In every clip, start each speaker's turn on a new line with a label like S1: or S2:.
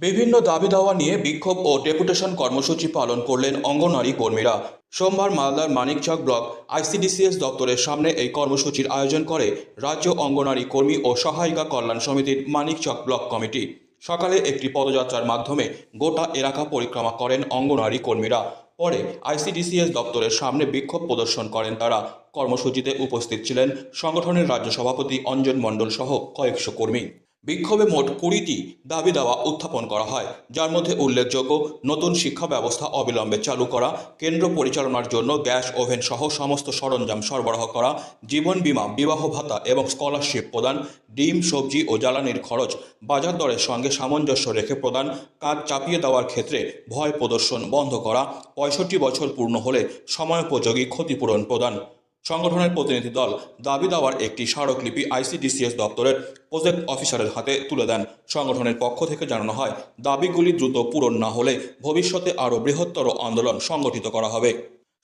S1: বিভিন্ন দাবি দাওয়া নিয়ে বিক্ষোভ ও ডেপুটেশন কর্মসূচি পালন করলেন অঙ্গনওয়াড়ি কর্মীরা। সোমবার মালদার মানিকচক ব্লক আইসিডিসিএস দপ্তরের সামনে এই কর্মসূচির আয়োজন করে রাজ্য অঙ্গনওয়াড়ি কর্মী ও সহায়িকা কল্যাণ সমিতির মানিকচক ব্লক কমিটি। সকালে একটি পদযাত্রার মাধ্যমে গোটা এলাকা পরিক্রমা করেন অঙ্গনওয়াড়ি কর্মীরা। পরে আইসিডিসিএস দপ্তরের সামনে বিক্ষোভ প্রদর্শন করেন তারা। কর্মসূচিতে উপস্থিত ছিলেন সংগঠনের রাজ্য সভাপতি অঞ্জন মণ্ডল সহ কয়েকশো কর্মী। বিক্ষোভে মোট কুড়িটি দাবি দাওয়া উত্থাপন করা হয়। যার মধ্যে উল্লেখযোগ্য, নতুন শিক্ষা ব্যবস্থা অবিলম্বে চালু করা, কেন্দ্র পরিচালনার জন্য গ্যাস ওভেন সহ সমস্ত সরঞ্জাম সরবরাহ করা, জীবন বিমা, বিবাহ ভাতা এবং স্কলারশিপ প্রদান, ডিম, সবজি ও জ্বালানির খরচ বাজার দরের সঙ্গে সামঞ্জস্য রেখে প্রদান, কাজ চাপিয়ে দেওয়ার ক্ষেত্রে ভয় প্রদর্শন বন্ধ করা, পঁয়ষট্টি বছর পূর্ণ হলে সময়োপযোগী ক্ষতিপূরণ প্রদান। সংগঠনের প্রতিনিধি দল দাবি দেওয়ার একটি স্মারকলিপি আইসিডিসিএস দপ্তরের প্রজেক্ট অফিসারের হাতে তুলে দেন। সংগঠনের পক্ষ থেকে জানানো হয়, দাবিগুলি দ্রুত পূরণ না হলে ভবিষ্যতে আরও বৃহত্তর আন্দোলন সংগঠিত করা হবে।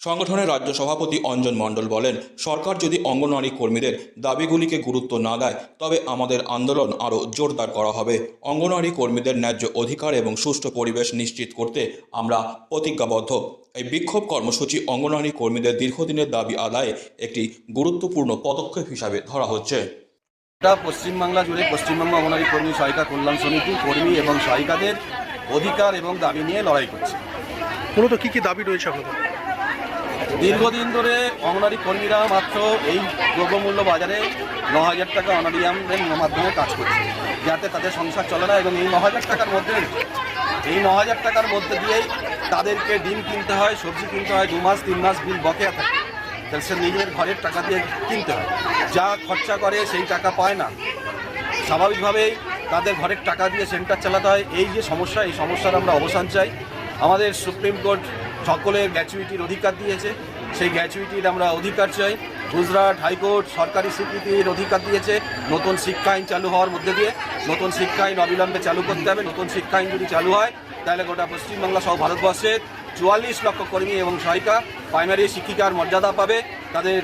S1: সংগঠনের রাজ্য সভাপতি অঞ্জন মণ্ডল বলেন সরকার যদি অঙ্গনওয়াড়ি কর্মীদের দাবিগুলিকে গুরুত্ব না দেয় তবে আমাদের আন্দোলন আরও জোরদার করা হবে। অঙ্গনওয়াড়ি কর্মীদের ন্যায্য অধিকার এবং সুষ্ঠু পরিবেশ নিশ্চিত করতে আমরা প্রতিজ্ঞাবদ্ধ। এই বিক্ষোভ কর্মসূচি অঙ্গনওয়াড়ি কর্মীদের দীর্ঘদিনের দাবি আদায়ে একটি গুরুত্বপূর্ণ পদক্ষেপ হিসাবে ধরা হচ্ছে।
S2: এটা পশ্চিমবাংলা জুড়ে পশ্চিমবঙ্গ অঙ্গনারী কর্মী সহায়িকা কল্যাণ সমিতি কর্মী এবং সহায়িকাদের অধিকার এবং দাবি নিয়ে লড়াই করছে।
S3: মূলত কি কি দাবি রয়েছে আপনাদের?
S2: দীর্ঘদিন ধরে অঙ্গনারী কর্মীরা মাত্র এই দ্রব্যমূল্য বাজারে ন হাজার টাকা অনারিয়ামের মাধ্যমে কাজ করছে। যাতে তাদের সংসার চলে না এবং এই ন হাজার টাকার মধ্যে, এই ন হাজার টাকার মধ্যে দিয়েই তাদেরকে ডিম কিনতে হয়, সবজি কিনতে হয় দু মাস তিন মাস বিল বকেয়া থাকে। তাহলে সে নিজের ঘরের টাকা দিয়ে কিনতে হয়। যা খরচা করে সেই টাকা পায় না। স্বাভাবিকভাবেই তাদের ঘরের টাকা দিয়ে সেন্টার চালাতে হয়। এই যে সমস্যা, এই সমস্যার আমরা অবসান চাই। আমাদের সুপ্রিম কোর্ট সকলের গ্র্যাচুইটির অধিকার দিয়েছে। সেই গ্র্যাচুইটির আমরা অধিকার চাই। গুজরাট হাইকোর্ট সরকারি স্বীকৃতির অধিকার দিয়েছে। নতুন শিক্ষা আইন চালু হওয়ার মধ্যে দিয়ে নতুন শিক্ষা আইন অবিলম্বে চালু করতে হবে। নতুন শিক্ষা আইন যদি চালু হয়, তাহলে গোটা পশ্চিমবাংলা, সহ ভারতবর্ষের চুয়াল্লিশ লক্ষ কর্মী এবং সহায়িকা প্রাইমারি শিক্ষিকার মর্যাদা পাবে। তাদের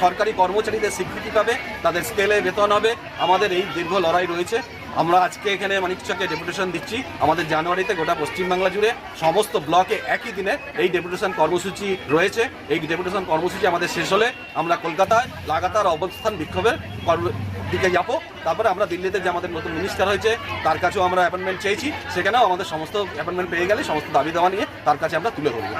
S2: সরকারি কর্মচারীদের স্বীকৃতি পাবে। তাদের স্কেলে বেতন হবে। আমাদের এই দীর্ঘ লড়াই রয়েছে। আমরা আজকে এখানে মানিকচকে ডেপুটেশন দিচ্ছি। আমাদের জানুয়ারিতে গোটা পশ্চিমবাংলা জুড়ে সমস্ত ব্লকে একই দিনে এই ডেপুটেশন কর্মসূচি রয়েছে। এই ডেপুটেশন কর্মসূচি আমাদের শেষ হলে আমরা কলকাতায় লাগাতার অবস্থান বিক্ষোভের দিকে যাব। তারপরে আমরা দিল্লিতে যে আমাদের নতুন মিনিস্টার হয়েছে, তার কাছেও আমরা অ্যাপয়েন্টমেন্ট চেয়েছি। সেখানেও আমাদের সমস্ত অ্যাপয়েন্টমেন্ট পেয়ে গেলে সমস্ত দাবি দেওয়া নিয়ে তার কাছে আমরা তুলে ধরবো।